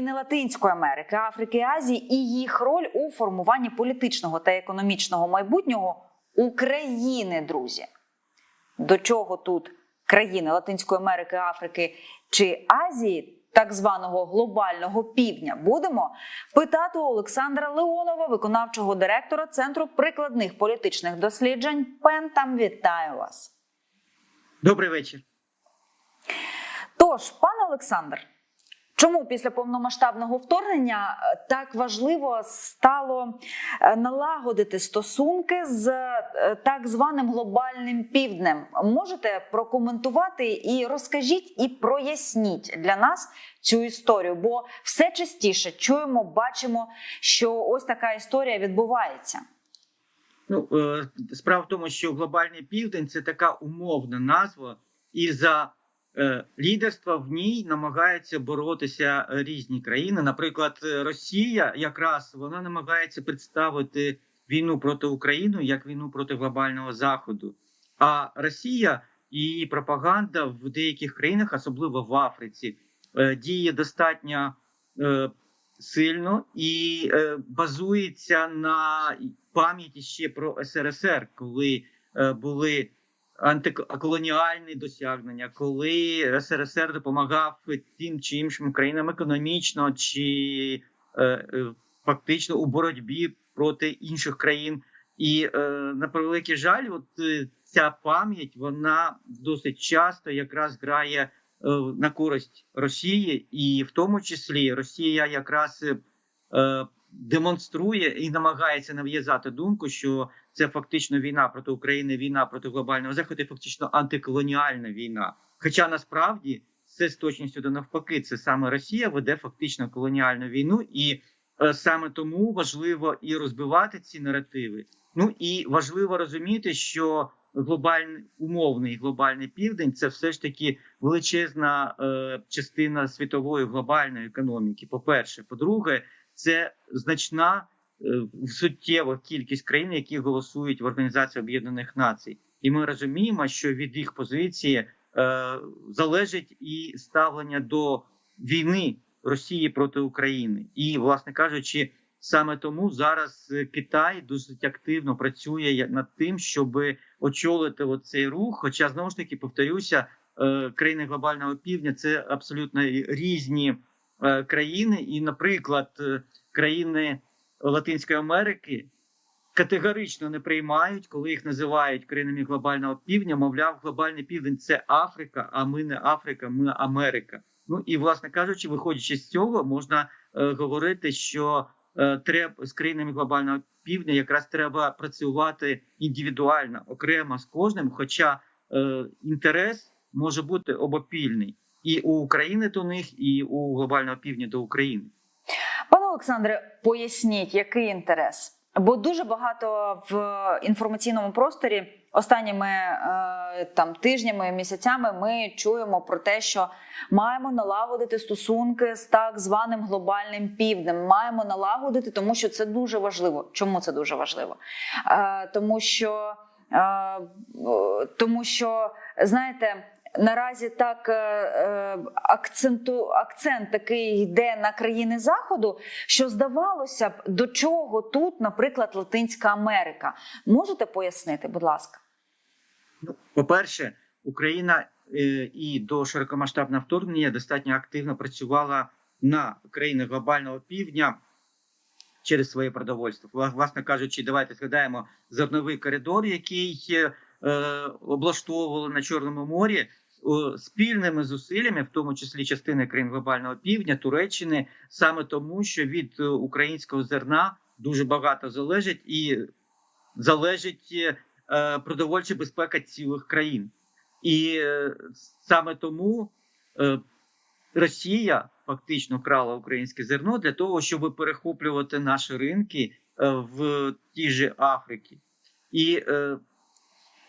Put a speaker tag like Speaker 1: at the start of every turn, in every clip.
Speaker 1: країни Латинської Америки, Африки Азії і їх роль у формуванні політичного та економічного майбутнього України, друзі. До чого тут країни Латинської Америки, Африки чи Азії, так званого глобального півдня, будемо питати у Олександра Леонова, виконавчого директора Центру прикладних політичних досліджень. Пентам вітаю вас.
Speaker 2: Добрий вечір.
Speaker 1: Тож, пане Олександр, чому після повномасштабного вторгнення е, так важливо стало е, налагодити стосунки з е, так званим глобальним півднем? Можете прокоментувати і розкажіть і проясніть для нас цю історію, бо все частіше чуємо, бачимо, що ось така історія відбувається.
Speaker 2: Ну справа в тому, що глобальний південь це така умовна назва, і за лідерства в ній намагаються боротися різні країни. Наприклад, е, Росія якраз вона намагається представити війну проти України як війну проти глобального заходу. А Росія і пропаганда в деяких країнах, особливо в Африці, е, діє достатньо е, сильно і е, базується на пам'яті ще про СРСР, коли е, були антиколоніальні досягнення, коли СРСР допомагав тим чи іншим країнам економічно чи е, е, фактично у боротьбі проти інших країн. І е, на превеликий жаль, от е, ця пам'ять вона досить часто якраз грає е, на користь Росії, і в тому числі Росія якраз е, демонструє і намагається нав'язати думку, що це фактично війна проти України, війна проти глобального заходу, фактично антиколоніальна війна. Хоча насправді це з точністю до навпаки, це саме Росія веде фактично колоніальну війну, і е, саме тому важливо і розбивати ці наративи. Ну і важливо розуміти, що глобальний умовний глобальний південь це все ж таки величезна е, частина світової глобальної економіки. По перше, по-друге, це значна е, суттєва кількість країн, які голосують в Організації Об'єднаних Націй, і ми розуміємо, що від їх позиції е, залежить і ставлення до війни Росії проти України, і, власне кажучи, саме тому зараз Китай досить активно працює над тим, щоб очолити оцей рух. Хоча знову ж таки повторюся, е, країни глобального півдня це абсолютно різні е, країни, і, наприклад, е, країни Латинської Америки категорично не приймають, коли їх називають країнами глобального півдня. Мовляв, глобальний південь це Африка, а ми не Африка, ми Америка. Ну і власне кажучи, виходячи з цього, можна е, говорити, що е, треба з країнами глобального півдня якраз треба працювати індивідуально окремо з кожним, хоча е, інтерес може бути обопільний і у України до них, і у глобального півдня до України.
Speaker 1: Пане Олександре, поясніть, який інтерес? Бо дуже багато в інформаційному просторі останніми е, там тижнями, місяцями ми чуємо про те, що маємо налагодити стосунки з так званим глобальним півднем. Маємо налагодити, тому що це дуже важливо. Чому це дуже важливо? Е, тому що е, тому що знаєте. Наразі так е, е, акценту акцент такий йде на країни заходу, що здавалося б, до чого тут, наприклад, Латинська Америка. Можете пояснити, будь ласка?
Speaker 2: Ну, по-перше, Україна е, і до широкомасштабного вторгнення достатньо активно працювала на країни глобального півдня через своє продовольство. Власне кажучи, давайте згадаємо зерновий коридор, який облаштовували на Чорному морі спільними зусиллями, в тому числі частини країн глобального півдня, Туреччини, саме тому, що від українського зерна дуже багато залежить і залежить е, продовольча безпека цілих країн, і е, саме тому е, Росія фактично крала українське зерно для того, щоб перехоплювати наші ринки в тій же Африці. І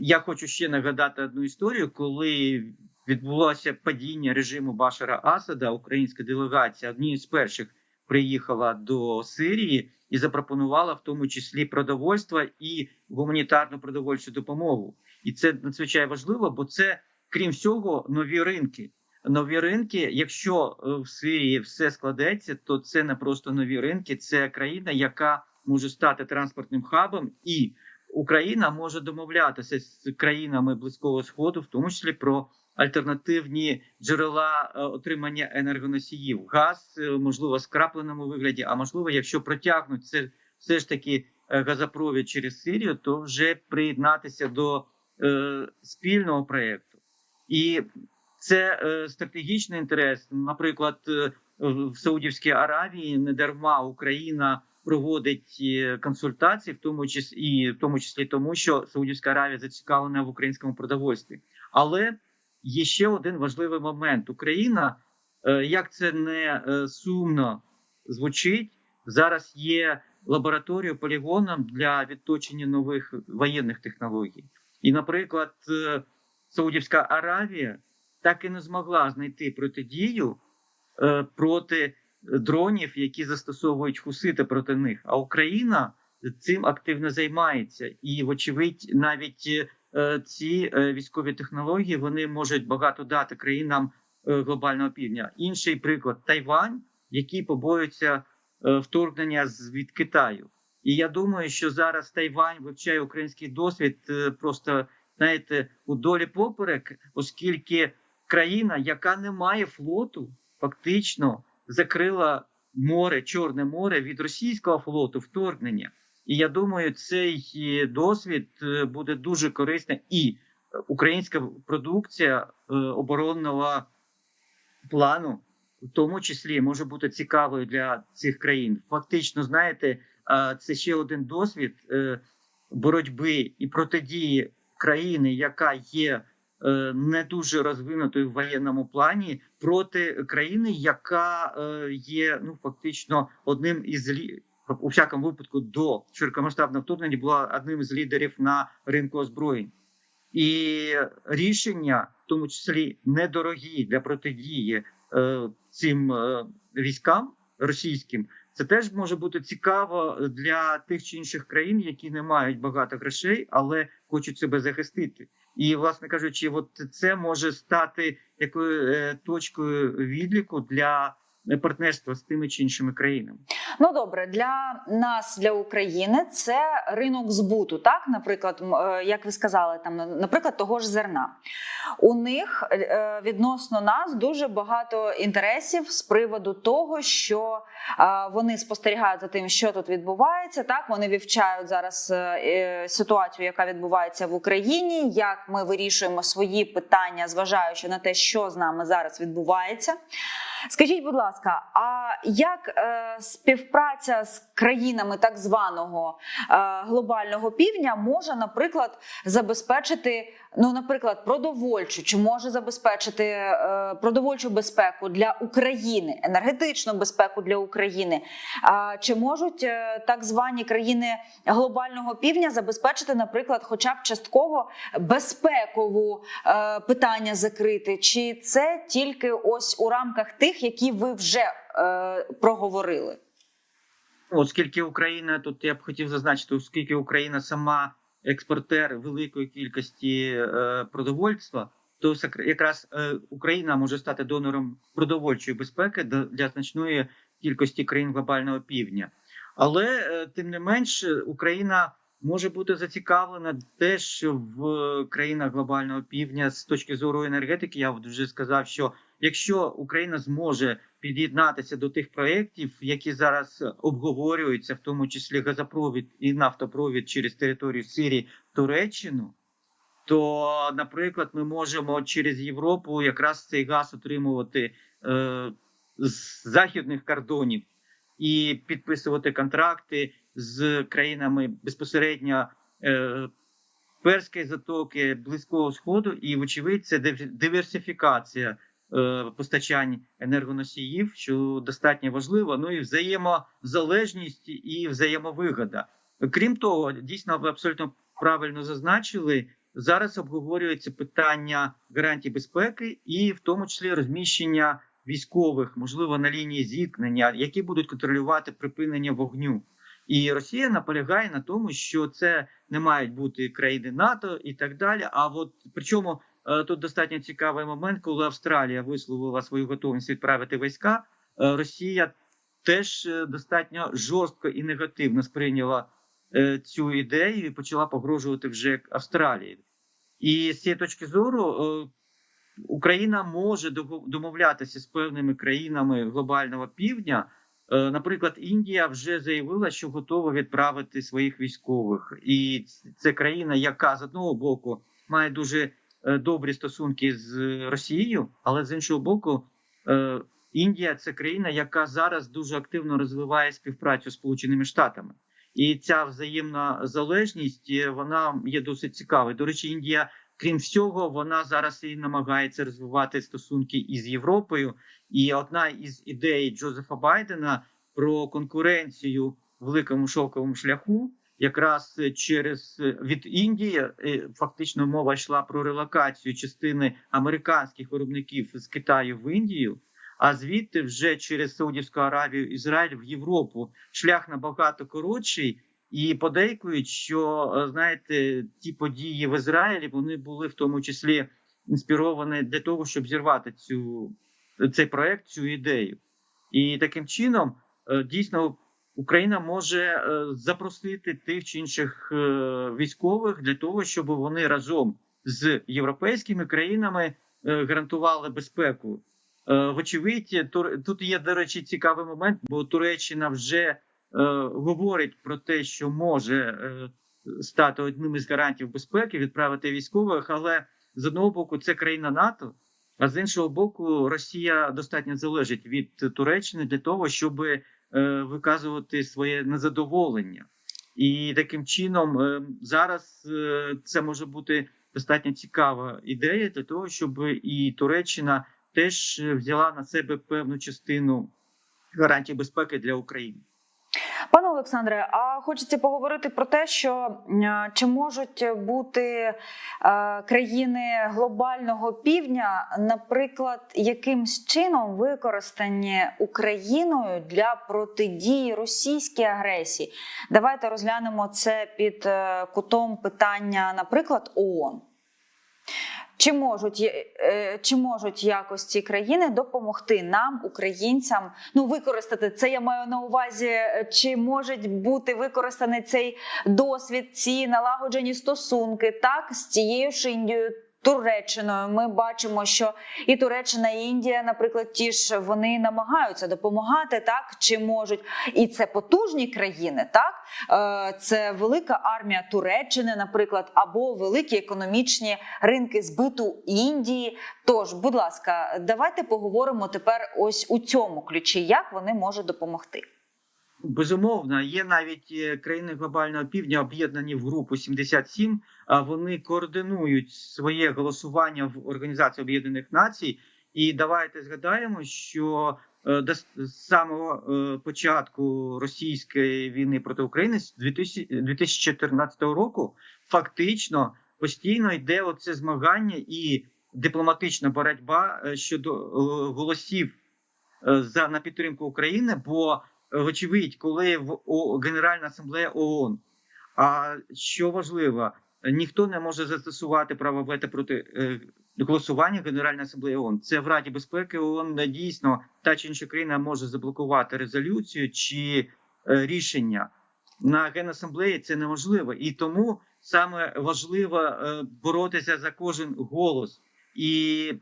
Speaker 2: я хочу ще нагадати одну історію, коли відбулося падіння режиму Башара Асада. Українська делегація однією з перших приїхала до Сирії і запропонувала в тому числі продовольство і гуманітарну продовольчу допомогу. І це надзвичайно важливо, бо це крім всього нові ринки. нові ринки. Якщо е, в Сирії все складеться, то це не просто нові ринки, це країна, яка може стати транспортним хабом, і Україна може домовлятися з країнами близького сходу, в тому числі про альтернативні джерела е, отримання енергоносіїв, газ, е, можливо, в скрапленому вигляді, а можливо, якщо протягнуть це все ж таки е, газопровід через Сирію, то вже приєднатися до е, спільного проєкту. І це е, стратегічний інтерес. Наприклад, в Саудівській Аравії не дарма Україна проводить е, консультації, в тому числі і в тому числі тому, що Саудівська Аравія зацікавлена в українському продовольстві. Але є ще один важливий момент: Україна, е, як це не е, сумно звучить, зараз є лабораторією полігоном для відточення нових воєнних технологій. І, наприклад, Саудівська Аравія так і не змогла знайти протидію проти дронів, які застосовують хусити проти них. А Україна цим активно займається, і, вочевидь, навіть е, ці е, військові технології вони можуть багато дати країнам е, глобального півдня. Інший приклад Тайвань, який побоюється вторгнення від Китаю. І я думаю, що зараз Тайвань вивчає український досвід просто знаєте у долі поперек, оскільки країна, яка не має флоту, фактично закрила море, Чорне море від російського флоту вторгнення. І я думаю, цей е, досвід е, буде дуже корисний, і е, українська продукція оборонного плану, в тому числі, може бути цікавою для цих країн. Фактично, знаєте, це ще один досвід боротьби і протидії країни, яка є не дуже розвинутою в воєнному плані, проти країни, яка е, є ну фактично одним із у всякому випадку до широкомасштабного вторгнення була одним із лідерів на ринку озброєнь. І рішення, в тому числі недорогі для протидії е, цим е, військам російським, це теж може бути цікаво для тих чи інших країн, які не мають багато грошей, але хочуть себе захистити. І, власне кажучи, от це може стати якою е, точкою відліку для партнерства з тими чи іншими країнами.
Speaker 1: Ну добре, для нас, для України, це ринок збуту. Так, наприклад, е, як ви сказали, там наприклад, того ж зерна. У них е, відносно нас дуже багато інтересів з приводу того, що е, вони спостерігають за тим, що тут відбувається. Так, вони вивчають зараз е, е, ситуацію, яка відбувається в Україні, як ми вирішуємо свої питання, зважаючи на те, що з нами зараз відбувається. Скажіть, будь ласка, а як е, співпраця з країнами так званого е, глобального півдня може, наприклад, забезпечити, ну, наприклад, продовольчу, чи може забезпечити е, продовольчу безпеку для України, енергетичну безпеку для України? А чи можуть е, так звані країни глобального півдня забезпечити, наприклад, хоча б частково безпекову е, питання закрити? Чи це тільки ось у рамках тих, які ви вже е, проговорили?
Speaker 2: Оскільки Україна тут я б хотів зазначити, оскільки Україна сама експортер великої кількості е, продовольства, то якраз е, Україна може стати донором продовольчої безпеки для значної кількості країн глобального півдня. Але е, тим не менш, Україна може бути зацікавлена теж в країнах глобального півдня з точки зору енергетики. Я вже сказав, що якщо Україна зможе під'єднатися до тих проєктів, які зараз обговорюються, в тому числі газопровід і нафтопровід через територію Сирії Туреччину, то, наприклад, ми можемо через Європу якраз цей газ отримувати е, з західних кордонів і підписувати контракти з країнами безпосередньо е, Перської затоки, Близького Сходу, і, вочевидь, це див- диверсифікація постачань енергоносіїв, що достатньо важливо. Ну і взаємозалежність і взаємовигода. Крім того, дійсно ви абсолютно правильно зазначили. Зараз обговорюється питання гарантій безпеки, і в тому числі розміщення військових, можливо, на лінії зіткнення, які будуть контролювати припинення вогню. І Росія наполягає на тому, що це не мають бути країни НАТО і так далі. А от причому е, тут достатньо цікавий момент, коли Австралія висловила свою готовність відправити війська. е, Росія теж е, достатньо жорстко і негативно сприйняла е, цю ідею і почала погрожувати вже Австралії. І з цієї точки зору е, Україна може домовлятися з певними країнами глобального півдня. Е, Наприклад, Індія вже заявила, що готова відправити своїх військових, і це країна, яка з одного боку має дуже е, добрі стосунки з Росією, але з іншого боку, е, Індія це країна, яка зараз дуже активно розвиває співпрацю з Сполученими Штатами. І ця взаємна залежність е, вона є досить цікавою. До речі, Індія, крім всього, вона зараз і намагається розвивати стосунки із Європою. І одна із ідей Джозефа Байдена про конкуренцію в великому шовковому шляху, якраз е, через е, від Індії е, фактично мова йшла про релокацію частини американських виробників з Китаю в Індію. А звідти вже через Саудівську Аравію, Ізраїль в Європу шлях набагато коротший, і подейкують, що знаєте, ті події в Ізраїлі вони були в тому числі інспіровані для того, щоб зірвати цю цей проект, цю ідею. І таким чином дійсно Україна може е, запросити тих чи інших е, військових для того, щоб вони разом з європейськими країнами е, гарантували безпеку. Вочевидь, тут є, до речі, цікавий момент, бо Туреччина вже говорить про те, що може стати одним із гарантів безпеки, відправити військових, але з одного боку це країна НАТО. А з іншого боку, Росія достатньо залежить від Туреччини для того, щоб е, виказувати своє незадоволення, і таким чином е, зараз е, це може бути достатньо цікава ідея для того, щоб і Туреччина теж взяла на себе певну частину гарантій безпеки для України.
Speaker 1: Пане Олександре, а хочеться поговорити про те, що чи можуть бути е, країни глобального півдня, наприклад, якимсь чином використані Україною для протидії російській агресії? Давайте розглянемо це під е, кутом питання, наприклад, ООН. Чи можуть, е, чи можуть якось ці країни допомогти нам, українцям, ну використати це? Я маю на увазі, е, чи можуть бути використаний цей досвід, ці налагоджені стосунки, так з цією ж Індією. Туреччиною ми бачимо, що і Туреччина, і Індія, наприклад, ті ж вони намагаються допомагати, так чи можуть, і це потужні країни, так Е, це велика армія Туреччини, наприклад, або великі економічні ринки збиту Індії. Тож, будь ласка, давайте поговоримо тепер ось у цьому ключі, як вони можуть допомогти.
Speaker 2: Безумовно, є навіть е, країни глобального півдня об'єднані в групу 77, а вони координують своє голосування в Організації Об'єднаних Націй. І давайте згадаємо, що е, до самого е, початку російської війни проти України з 2000 2014 року фактично постійно йде оце змагання і дипломатична боротьба щодо голосів за на підтримку України. Бо вочевидь, коли в Генеральна асамблея ООН, а що важливо, ніхто не може застосувати право вето проти е, голосування Генеральної асамблеї ООН. Це в Раді безпеки ООН дійсно та чи інша країна може заблокувати резолюцію чи е, рішення. На генасамблеї це неможливо, і тому саме важливо е, боротися за кожен голос. І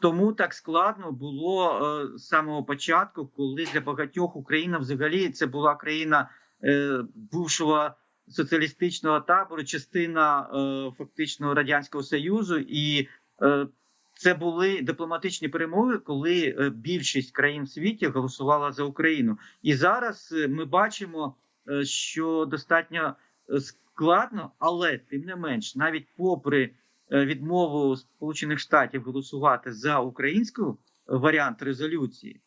Speaker 2: тому так складно було е, з самого початку, коли для багатьох Україна взагалі це була країна е, бувшого соціалістичного табору, частина е, фактично радянського союзу, і е, це були дипломатичні перемоги, коли е, більшість країн в світі голосувала за Україну. І зараз е, ми бачимо, е, що достатньо е, складно, але тим не менш, навіть попри відмову Сполучених Штатів голосувати за українську варіант резолюції,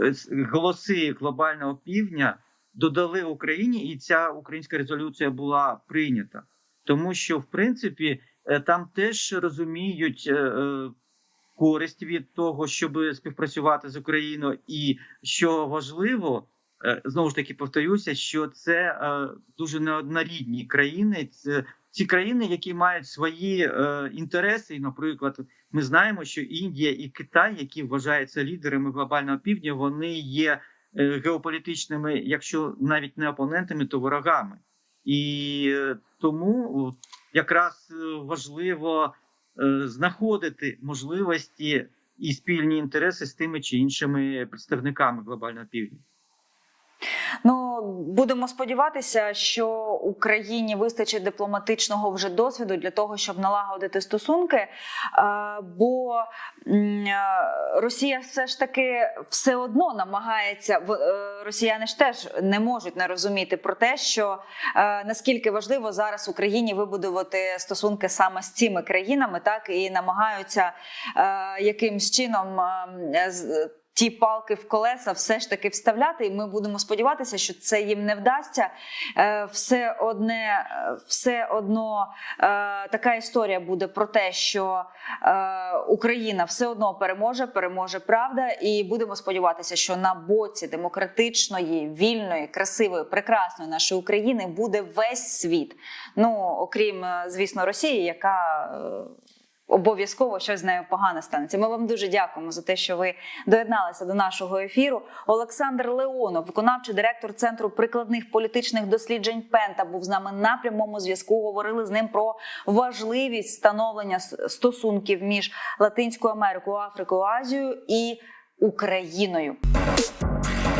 Speaker 2: е, голоси глобального півдня додали Україні, і ця українська резолюція була прийнята, тому що в принципі е, там теж розуміють. е, е, Користь від того, щоб співпрацювати з Україною, і що важливо, е, знову ж таки повторюся, що це е, дуже неоднорідні країни. Це ці країни, які мають свої е, інтереси, і, наприклад, ми знаємо, що Індія і Китай, які вважаються лідерами глобального півдня, вони є е, геополітичними, якщо навіть не опонентами, то ворогами. І е, тому якраз важливо е, знаходити можливості і спільні інтереси з тими чи іншими представниками глобального півдня.
Speaker 1: Ну будемо сподіватися, що Україні вистачить дипломатичного вже досвіду для того, щоб налагодити стосунки. Бо е, Росія все ж таки все одно намагається е, росіяни ж теж не можуть не розуміти про те, що е, наскільки важливо зараз Україні вибудувати стосунки саме з цими країнами, так і намагаються якимсь чином е, з- ті палки в колеса все ж таки вставляти, і ми будемо сподіватися, що це їм не вдасться. Е, Все одне, е, все одно е, така історія буде про те, що Україна все одно переможе, переможе правда, і будемо сподіватися, що на боці демократичної, вільної, красивої, прекрасної нашої України буде весь світ. Ну окрім, звісно, Росії, яка. Обов'язково щось з нею погане станеться. Ми вам дуже дякуємо за те, що ви доєдналися до нашого ефіру. Олександр Леонов, виконавчий директор центру прикладних політичних досліджень Пента, був з нами на прямому зв'язку. Говорили з ним про важливість встановлення стосунків між Латинською Америкою, Африкою, Азією і Україною.